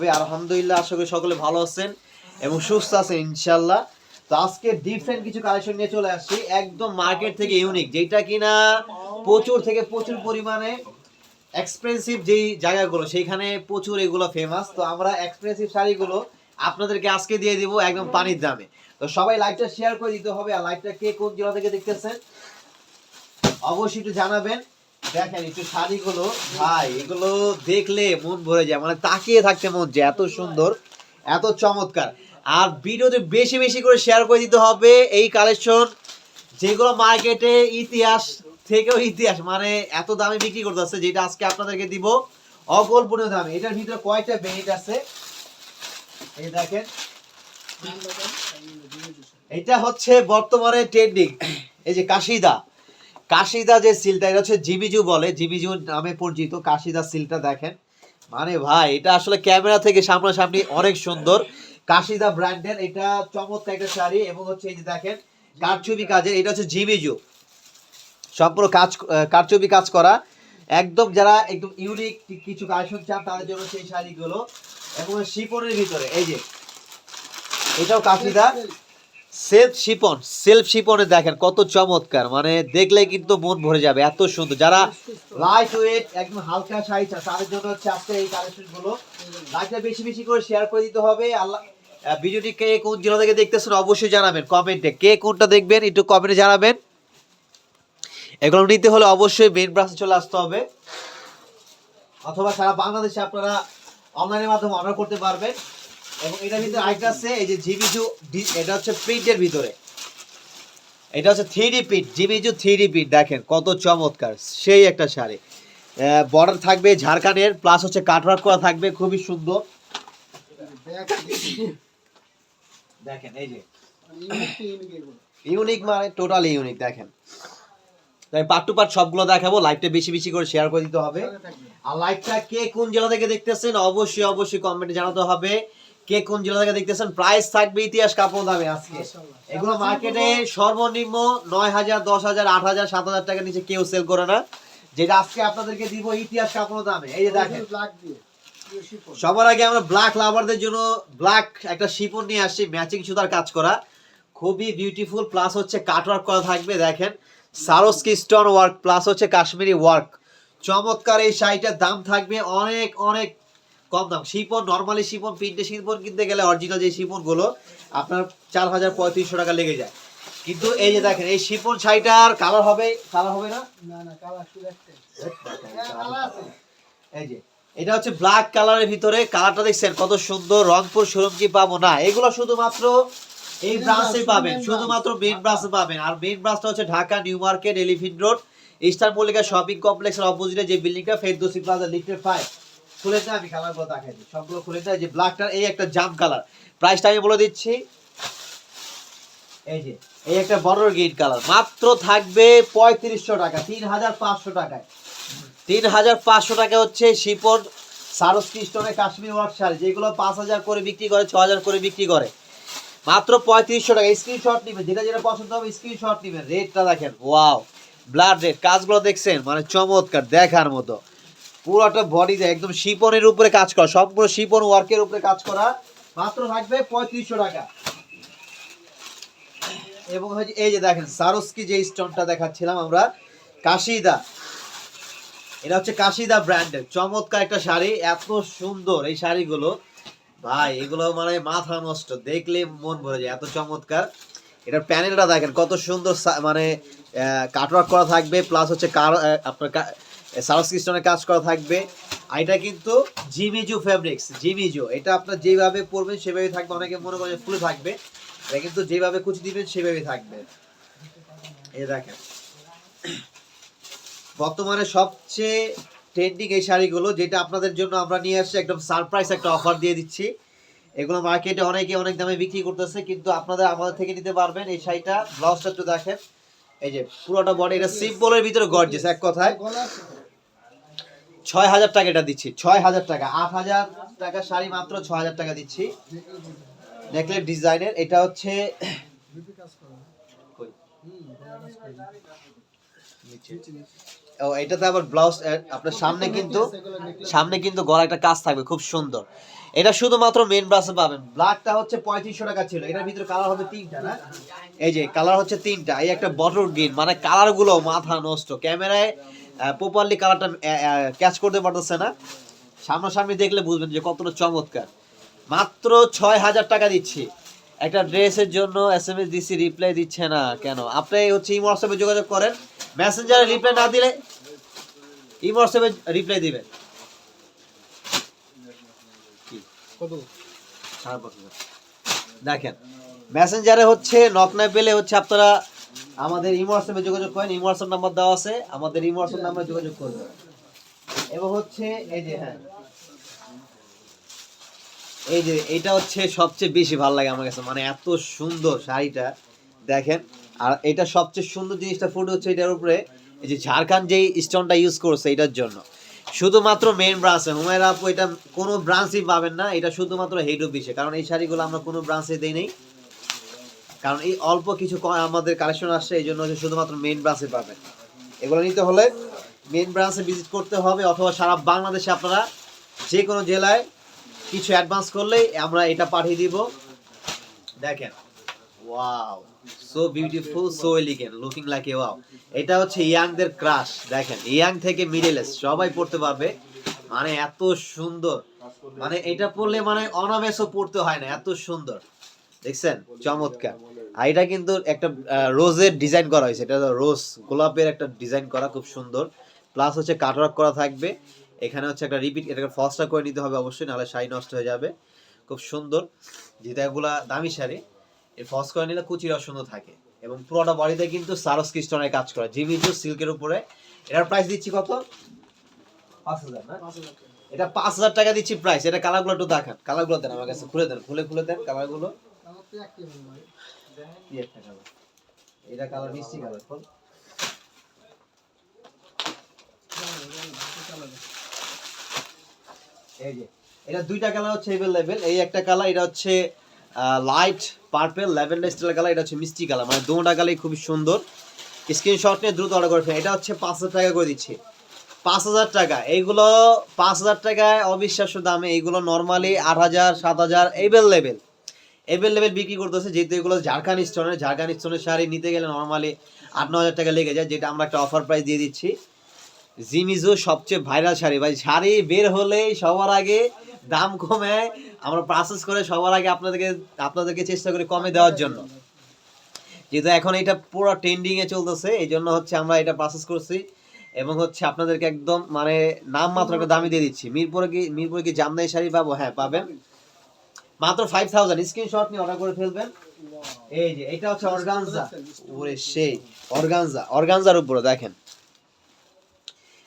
আলহামদুলিল্লাহ, আশা করি সকলে ভালো আছেন এবং সুস্থ আছেন ইনশাল্লাহ তো আজকে ডিফারেন্ট কিছু কালেকশন নিয়ে চলে আসছি। একদম মার্কেট থেকে ইউনিক যেটা কিনা প্রচুর থেকে প্রচুর পরিমাণে এক্সপেন্সিভ যেই জায়গাগুলো, সেইখানে প্রচুর এগুলো ফেমাস তো আমরা এক্সপেন্সিভ শাড়িগুলো আপনাদেরকে আজকে দিয়ে দিব একদম পানির দামে। তো সবাই লাইভটা শেয়ার করে দিতে হবে, আর লাইভটা কে কোন জেলা থেকে দেখতেছেন? অবশ্যই একটু জানাবেন। দেখেন একটু শাড়িগুলো ভাই এগুলো দেখলে মন ভরে যায়। মানে তাকিয়ে থাকতে মন যায় এত সুন্দর এত চমৎকার। আর ভিডিওতে বেশি বেশি করে শেয়ার করে দিতে হবে এই কালেকশন যেগুলো মার্কেটে ইতিহাস থেকেও ইতিহাস মানে এত দামে বিক্রি করতেছে যেটা আজকে আপনাদেরকে দিব অকল্পনীয় দামে। এটার ভিতরে কয়টা বেনিট আছে। এই দেখেন। এটা হচ্ছে বর্তমানে ট্রেন্ডিং এই যে কাশিদা। কাশিদা যে সিলটা, এটা হচ্ছে জিবিজু বলে, জিবিজু নামে পরিচিত, কাশিদা সিলটা দেখেন। মানে ভাই, এটা আসলে ক্যামেরা থেকে সামনাসামনি অনেক সুন্দর। কাশিদা ব্র্যান্ডের, এটা চমৎকার একটা শাড়ি, এবং হচ্ছে এই যে দেখেন, কারচুপি কাজের, এটা হচ্ছে জিবিজু। সম্পূর্ণ কাজ কারচুপি কাজ করা। একদম যারা একদম ইউনিক কিছু কালেকশন চান, তাদের জন্য সেই শাড়িগুলো। এবং শিপনের ভিতরে, এই যে, এটাও কাশিদা। সেলফ শিপন সেলফ শিপনে দেখেন কত চমৎকার। মানে দেখলে কিন্তু মন ভরে যাবে, এত সুন্দর। যারা লাইট ওয়েট একদম হালকা শাড়ি চান তাদের জন্য হচ্ছে আজকে এই কালেকশনগুলো। লাইটটা বেশি বেশি করে শেয়ার করে দিতে হবে। আল্লাহ ভিডিওটি কে কোন জেলা থেকে দেখতেছেন অবশ্যই জানাবেন কমেন্টে। কে কোনটা দেখবেন একটু কমেন্টে জানাবেন। এগুলো নিতে হলে অবশ্যই মেন ব্রাঞ্চে চলে আসতে হবে। অথবা সারা বাংলাদেশে আপনারা অনলাইনের মাধ্যমে অর্ডার করতে পারবেন। এবং এটার আছে, এই যে জিবিজু এটা হচ্ছে ভিতরে। এটা হচ্ছে প্রিন্ট জিবিজু প্রিন্ট দেখেন কত চমৎকার, সেই একটা শাড়ি। বর্ডার থাকবে ঝাড়খানের প্লাস হচ্ছে কাটওয়ার্ক করা থাকবে, খুবই সুন্দর। দেখেন, এই যে। ইউনিক মানে টোটালি ইউনিক দেখেন। তাই পার্ট টু পার্ট সবগুলো দেখাবো লাইভটা বেশি বেশি করে শেয়ার করে দিতে হবে। আর লাইভটা কে কোন জেলা থেকে দেখতেছেন, অবশ্যই অবশ্যই কমেন্টে জানাতে হবে। কে কোন জেলা থেকে দেখতেছেন? প্রাইস থাকবে ইতিহাস কাপড় দামে আজকে। এগুলো মার্কেটে সর্বনিম্ন নয় হাজার দশ হাজার আট হাজার সাত হাজার টাকার নিচে কেউ সেল করে না। যেটা আজকে আপনাদেরকে দিব ইতিহাস কাপড় দামে। এই যে দেখেন। সবার আগে আমরা ব্ল্যাক লাভারদের জন্য ব্ল্যাক একটা শিপন নিয়ে আসছি। ম্যাচিং সুতার কাজ করা। খুবই বিউটিফুল প্লাস হচ্ছে কাটওয়ার্ক করা থাকবে দেখেন। সারোস্কি স্টোন ওয়ার্ক প্লাস হচ্ছে কাশ্মীরি ওয়ার্ক চমৎকার এই শাড়িটার দাম থাকবে অনেক অনেক কম দাম। শিপন নর্মালি শিপন প্রিন্টে শিপন কিনতে গেলে অরিজিনাল যে শিপনগুলো আপনার চার হাজার পঁয়ত্রিশশো টাকা লেগে যায়। কিন্তু এই যে দেখেন এই শিপন শাড়িটার কালার হবে কালার হবে না? এই যে এটা হচ্ছে ব্ল্যাক কালারের ভিতরে কালারটা দেখছেন কত সুন্দর রংপুর শোরুম কি পাবো না। এগুলো শুধুমাত্র এই ব্রাঞ্চে পাবেন শুধুমাত্র মেইন ব্রাঞ্চে পাবেন। আর মেইন ব্রাঞ্চটা হচ্ছে Dhaka new market elephant road Eastern Mallika shopping কমপ্লেক্সের অপোজিটে যে বিল্ডিংটা ফেরদৌসি প্লাজা লিফটের ফাইভ খুলে দেয়, আমি কালারগুলো দেখাই দিই। সবগুলো খুলে দেয়, যে ব্ল্যাকটার এই একটা জাম কালার প্রাইসটা আমি বলে দিচ্ছি। এই যে, এই একটা বড় গ্রিন কালার মাত্র থাকবে পঁয়ত্রিশশো টাকা তিন হাজার পাঁচশো টাকায়। তিন হাজার পাঁচশো টাকা হচ্ছে শিপন সারস্কি স্টোনে কাশ্মীর ওয়ার্ক যেগুলো পাঁচ হাজার করে বিক্রি করে ছ হাজার করে বিক্রি করে। মাত্র পঁয়ত্রিশশো টাকা স্ক্রিনশট নিবেন, যেটা যেটা পছন্দ হবে স্ক্রিনশট নিবেন। রেটটা দেখেন ওয়াও ব্লাড রেড কাজগুলো দেখছেন মানে চমৎকার, দেখার মতো। পুরোটা বডিতে একদম শিপনের উপরে কাজ করা সবগুলো শিপন ওয়ার্কের উপরে কাজ করা। মাত্র থাকবে পঁয়ত্রিশশো টাকা। এবং হচ্ছে এই যে দেখেন সারস্কি যে স্টোনটা দেখাচ্ছিলাম আমরা কাশিদা এটা হচ্ছে কাশিদা ব্র্যান্ডের চমৎকার একটা শাড়ি, এত সুন্দর এই শাড়িগুলো। ভাই, এগুলো মানে মাথা নষ্ট, দেখলে মন ভরে যায়, এত চমৎকার। এটার প্যানেলটা দেখেন, কত সুন্দর মানে কাটওয়ার্ক করা থাকবে প্লাস হচ্ছে কার আপনার সারস্কি স্টোনের কাজ করা থাকবে। আর এটা কিন্তু জিমিজু ফেব্রিক্স জিমিজু এটা আপনার যেভাবে পরবেন সেভাবে থাকবে, অনেকে মনে করেন ফুলে থাকবে। এটা কিন্তু যেভাবে কুচি দিবেন সেভাবে থাকবে। এই দেখেন। বর্তমানে সবচেয়ে ট্রেন্ডিং এই শাড়িগুলো, যেটা আপনাদের জন্য আমরা নিয়ে আসছি, একদম সারপ্রাইজ একটা অফার দিয়ে দিচ্ছি। এগুলো মার্কেটে অনেকে অনেক দামে বিক্রি করতেছে, কিন্তু আপনাদের আমাদের থেকে নিতে পারবেন এই শাড়িটা। ব্লাউজটা একটু দেখেন। এই যে পুরোটা বডি এটা সিম্পলের ভিতরে গর্জেস এক কথায়। ছয় হাজার টাকা এটা দিচ্ছি, ছয় হাজার টাকা। আট হাজার টাকা শাড়ি মাত্র ছয় হাজার টাকা দিচ্ছি। নেকলেস ডিজাইনের, এটা হচ্ছে ও, এটাতে আবার ব্লাউজ আপনার সামনে কিন্তু সামনে কিন্তু গলা একটা কাজ থাকবে, খুব সুন্দর। এটা শুধুমাত্র মেন ব্রাশে পাবেন। ব্ল্যাকটা হচ্ছে পঁয়ত্রিশশো টাকা ছিল, এটার ভিতরে কালার হবে তিনটা, না? এই যে কালার হচ্ছে তিনটা, এই একটা বটল গ্রিন মানে কালারগুলো মাথা নষ্ট। ক্যামেরায় প্রপারলি কালারটা ক্যাচ করতে পারতেছে না। সামনাসামনি দেখলে বুঝবেন যে কতটা চমৎকার। মাত্র ছয় হাজার টাকা দিচ্ছি। একটা ড্রেসের জন্য এস এম এস দিচ্ছি রিপ্লাই দিচ্ছে না কেন? আপনি হচ্ছে ই হোয়াটসঅ্যাপে যোগাযোগ করেন। মেসেঞ্জারে রিপ্লাই না দিলে ই হোয়াটসঅ্যাপে রিপ্লাই দিবেন। দেখেন মেসেঞ্জারে হচ্ছে নক না পেলে হচ্ছে আপনারা আমাদের ইমো যোগাযোগ করেন ইমো নাম্বার দেওয়া আছে, আমাদের ইমো হোয়াটসঅ্যাপ নাম্বারে যোগাযোগ করবেন। এবং হচ্ছে, এই যে হ্যাঁ। এই যে, এটা হচ্ছে সবচেয়ে বেশি ভালো লাগে আমার কাছে মানে এত সুন্দর শাড়িটা, দেখেন। আর এটা সবচেয়ে সুন্দর জিনিসটা ফুটে হচ্ছে এটার উপরে, এই যে ঝাড়খান্ড যেই স্টোনটা ইউজ করছে এটার জন্য। শুধুমাত্র মেন ব্রাঞ্চে হুমায়রা আপু এটা কোনো ব্রাঞ্চই পাবেন না, এটা শুধুমাত্র হেড অফিসে কারণ এই শাড়িগুলো আমরা কোনো ব্রাঞ্চে দেই নেই। কারণ এই অল্প কিছু আমাদের কালেকশন আসছে, এই জন্য শুধুমাত্র মেন ব্রাঞ্চে পাবেন এগুলো নিতে হলে মেন ব্রাঞ্চে ভিজিট করতে হবে, অথবা সারা বাংলাদেশে আপনারা যে কোনো জেলায় কিছু অ্যাডভান্স করলেই আমরা এটা পাঠিয়ে দিব। দেখেন wow so beautiful so elegant looking like a wow এটা হচ্ছে ইয়াংদের ক্রাশ দেখেন ইয়াং থেকে মিডল সবাই পড়তে পারবে। মানে এত সুন্দর। মানে এটা পড়লে মানে অনাবেশও পড়তে হয় না, এত সুন্দর। দেখছেন? চমৎকার। আর এটা কিন্তু একটা রোজের ডিজাইন করা হয়েছে। এটা রোজ গোলাপের একটা ডিজাইন করা খুব সুন্দর। প্লাস হচ্ছে কাটওয়ার্ক করা থাকবে। এখানে হচ্ছে একটা রিপিট এটাকে ফসটা করে নিতে হবে অবশ্যই নাহলে শাড়ি নষ্ট হয়ে যাবে। খুব সুন্দর। যেটা এগুলা দামি শাড়ি এই ফস করে নিলে কুচিরাও সুন্দর থাকে। এবং পুরোটা বডিতে কিন্তু সারস ক্রিস্টনের কাজ করা। জিমিজু সিল্কের উপরে। এটার প্রাইস দিচ্ছি কত? পাঁচ হাজার না? এটা পাঁচ হাজার টাকা দিচ্ছি প্রাইস এটা কালারগুলো একটু দেখান। কালারগুলো দেন আমার কাছে। খুলে দেন খুলে খুলে দেন কালারগুলো এটা কালার মিষ্টি কালার এটা দুইটা হচ্ছে এই একটা এটা হচ্ছে লাইট পার্পল কালার এটা হচ্ছে মিষ্টি মানে দুটা খুবই সুন্দর। স্ক্রিনশট নিয়ে দ্রুত করে এটা হচ্ছে পাঁচ হাজার টাকা করে দিচ্ছি। পাঁচ হাজার টাকা, এইগুলো, পাঁচ হাজার টাকায় অবিশ্বাস্য দামে এইগুলো নর্মালি আট হাজার, সাত হাজার এভেলেবেল এভেলেবেল বিক্রি করতেছে, যেহেতু এগুলো ঝাড়খান্ড স্টোনের ঝাড়খান্ড স্টোনের শাড়ি নিতে গেলে নর্মালি আট ন হাজার টাকা লেগে যায়, যেটা আমরা একটা অফার প্রাইস দিয়ে দিচ্ছি। জিমিজো সবচেয়ে ভাইরাল শাড়ি, ভাই, শাড়ি বের হলেই সবার আগে দাম কমে, আমরা প্রসেস করে সবার আগে আপনাদেরকে আপনাদেরকে চেষ্টা করি কমে দেওয়ার জন্য। যেহেতু এখন এটা পুরো ট্রেন্ডিংয়ে চলতেছে, এই জন্য হচ্ছে আমরা এটা প্রসেস করছি। এবং হচ্ছে আপনাদেরকে একদম মানে নাম মাত্র একটা দামি দিয়ে দিচ্ছি। মিরপুরে কি মিরপুরে কি জামদানি শাড়ি পাবো? হ্যাঁ পাবেন। মাত্র ফাইভ থাউজেন্ড স্ক্রিনশট নিয়ে অর্ডার করে ফেলবেন। এই যে এটা হচ্ছে অর্গানজা ওরে সেই অর্গানজা অর্গানজার উপরে দেখেন।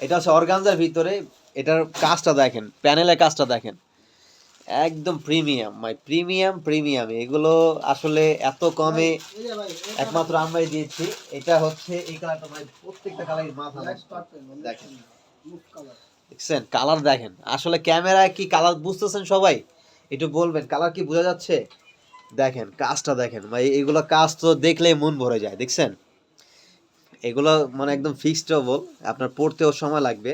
এটা হচ্ছে অর্গানজার ভিতরে এটার কাজটা দেখেন প্যানেলের কাজটা দেখেন। একদম প্রিমিয়াম মাই প্রিমিয়াম প্রিমিয়াম এগুলো আসলে এত কমে একমাত্র আমরাই দিয়েছি। এটা হচ্ছে এই কালারটা মানে প্রত্যেকটা কালারের মাথা দেখেন। দেখছেন? কালার দেখেন। আসলে ক্যামেরায় কি কালার বুঝতেছেন সবাই? একটু বলবেন কালার কি বোঝা যাচ্ছে? দেখেন, কাজটা দেখেন, ভাই এগুলো কাজ তো দেখলেই মন ভরে যায়, দেখছেন? এগুলো মানে একদম ফিক্সড ডবল আপনার পড়তেও সময় লাগবে।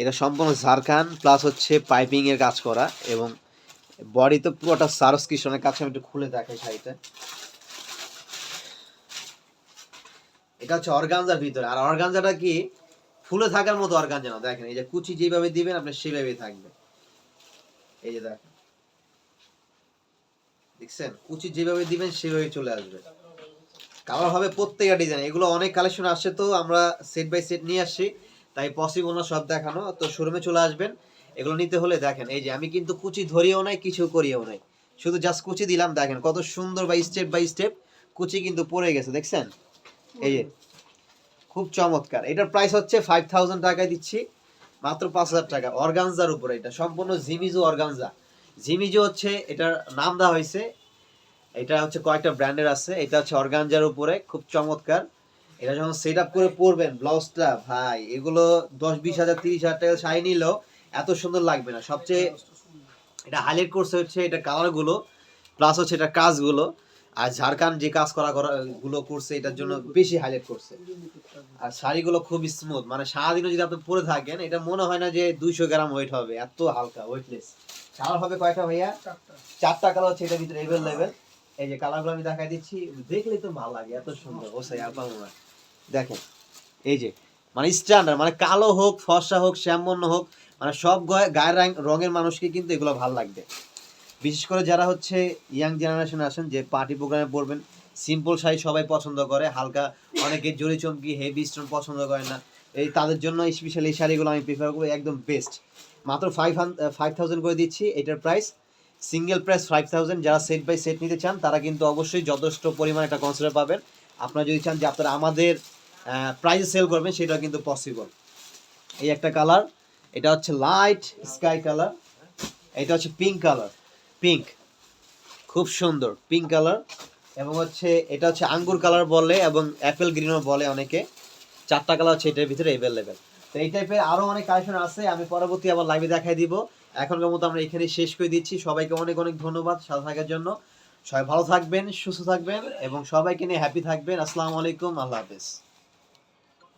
এটা সম্পূর্ণ ঝাড়খান প্লাস হচ্ছে পাইপিং এর কাজ করা এবং বডি তো পুরোটা সারস কিশনের কাছে আমি একটু খুলে দেখাই শাড়িটা। এটা হচ্ছে অর্গানজার ভিতরে, আর অর্গানজাটা কি? ফুলে থাকার মতো আর অর্গানজা না দেখেন, এই যে কুচি যেভাবে দিবেন, আপনি সেভাবেই থাকবে। এই যে দেখেন। দেখছেন? কুচি যেভাবে দিবেন সেভাবে চলে আসবে। কালার হবে প্রত্যেকটা ডিজাইন এগুলো অনেক কালেকশন আসছে তো, আমরা সেট বাই সেট নিয়ে আসছি তাই পসিবল না সব দেখানো। তো শোরুমে চলে আসবেন। এগুলো নিতে হলে দেখেন, এই যে আমি কিন্তু কুচি ধরিয়েও নাই, কিছু করিয়েও নাই। শুধু জাস্ট কুচি দিলাম, দেখেন, কত সুন্দর বাই স্টেপ বাই স্টেপ কুচি কিন্তু পড়ে গেছে, দেখছেন? এই যে খুব চমৎকার। এটার প্রাইস হচ্ছে ফাইভ থাউজেন্ড টাকায় দিচ্ছি, মাত্র পাঁচ হাজার টাকা। অর্গানজার উপরে এটা, সম্পূর্ণ জিমিজো অর্গানজা। জিমিজো হচ্ছে, এটার নাম দেওয়া হয়েছে, এটা হচ্ছে কয়েকটা ব্র্যান্ডের আছে, এটা হচ্ছে অর্গানজার উপরে, খুব চমৎকার। এটা যখন সেট আপ করে পরবেন, ব্লাউজটা, ভাই, এগুলো দশ বিশ হাজার, তিরিশ হাজার টাকা শাড়ি নিলেও এত সুন্দর লাগবে না। সবচেয়ে এটা হাইলাইট করছে হচ্ছে এটা কালারগুলো প্লাস হচ্ছে এটা কাজগুলো। আর ঝাড়খান্ড যে কাজ করা গুলো করছে এটার জন্য বেশি হাইলাইট করছে। আর শাড়িগুলো খুব স্মুথ মানে সারাদিনও যদি আপনি পরে থাকেন এটা মনে হয় না যে দুইশো গ্রাম ওয়েট হবে এত হালকা ওয়েটলেস কালার হবে কয়টা ভাইয়া? চারটা। কালার হচ্ছে এটার ভিতরে এভেলেবেল এই যে কালারগুলো আমি দেখাই দিচ্ছি দেখলেই তো ভালো লাগে এত সুন্দর। ও সেই আপা মনে দেখেন এই যে মানে স্ট্যান্ডার্ড মানে কালো হোক ফর্সা হোক শ্যামবর্ণ হোক মানে সব গায়ে- গায়ের রঙের মানুষকে কিন্তু এগুলো ভালো লাগবে। বিশেষ করে যারা হচ্ছে ইয়াং জেনারেশন আছেন যে পার্টি প্রোগ্রামে পড়বেন সিম্পল শাড়ি সবাই পছন্দ করে, হালকা অনেকে জড়ি চমকি হেভি স্টোন পছন্দ করে না। এই তাদের জন্য স্পেশালি এই শাড়িগুলো আমি প্রিফার করব, একদম বেস্ট মাত্র ফাইভ ফাইভ থাউজেন্ড করে দিচ্ছি, এটার price single price five thousand যারা সেট বাই সেট নিতে চান, তারা কিন্তু অবশ্যই যথেষ্ট পরিমাণ একটা কনসিডার পাবেন। আপনারা যদি চান যে আপনারা আমাদের প্রাইসে সেল করবেন সেটা কিন্তু পসিবল এই একটা কালার এটা হচ্ছে লাইট স্কাই কালার এটা হচ্ছে পিঙ্ক কালার পিঙ্ক খুব সুন্দর পিঙ্ক কালার এবং হচ্ছে এটা হচ্ছে আঙ্গুর কালার বলে এবং অ্যাপেল গ্রিনও বলে অনেকে। চারটা কালার হচ্ছে এটার ভিতরে অ্যাভেলেবেল তো এই টাইপের আরও অনেক কালেকশন আছে, আমি পরবর্তী আবার লাইভে দেখাই দিব। এখনকার মতো আমরা এখানে শেষ করে দিচ্ছি। সবাইকে অনেক অনেক ধন্যবাদ সাথে থাকার জন্য। সবাই ভালো থাকবেন, সুস্থ থাকবেন এবং সবাইকে নিয়ে হ্যাপি থাকবেন। আসসালামু আলাইকুম, আল্লাহ হাফেজ।